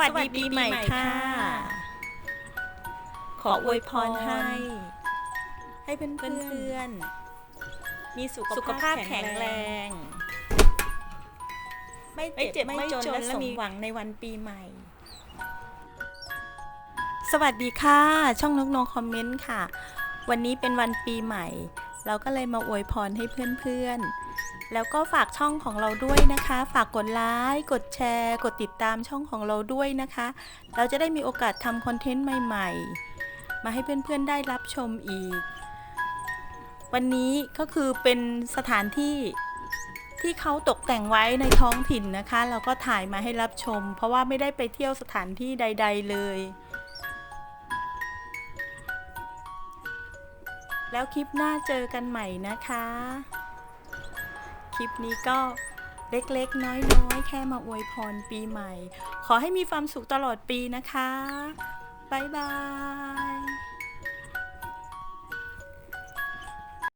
วัสดีปีใหม่ค่ะ ขออวยพรให้ ให้เพื่อนๆ มีสุขภาพแข็งแรง ไม่เจ็บไม่จนและสมหวังในวันปีใหม่ สวัสดีค่ะ ช่องนกนงคอมเมนต์ค่ะ วันนี้เป็นวันปีใหม่ เราก็เลยมาอวยพรให้เพื่อนๆ แล้วก็ฝากช่องของเราด้วยนะคะ ฝากกดไลค์ กดแชร์ กดติดตามช่องของเราด้วยนะคะ เราจะได้มีโอกาสทำคอนเทนต์ใหม่ ๆ มาให้เพื่อนๆได้รับชมอีก วันนี้ก็คือเป็นสถานที่ที่เขาตกแต่งไว้ในท้องถิ่นนะคะ เราก็ถ่ายมาให้รับชม เพราะว่าไม่ได้ไปเที่ยวสถานที่ใด ๆ เลย แล้วคลิปหน้าเจอกันใหม่นะคะ คลิปนี้ก็เล็กๆ น้อยๆ แค่มาอวยพรปีใหม่ ขอให้มีความสุขตลอดปีนะคะ บ๊ายบาย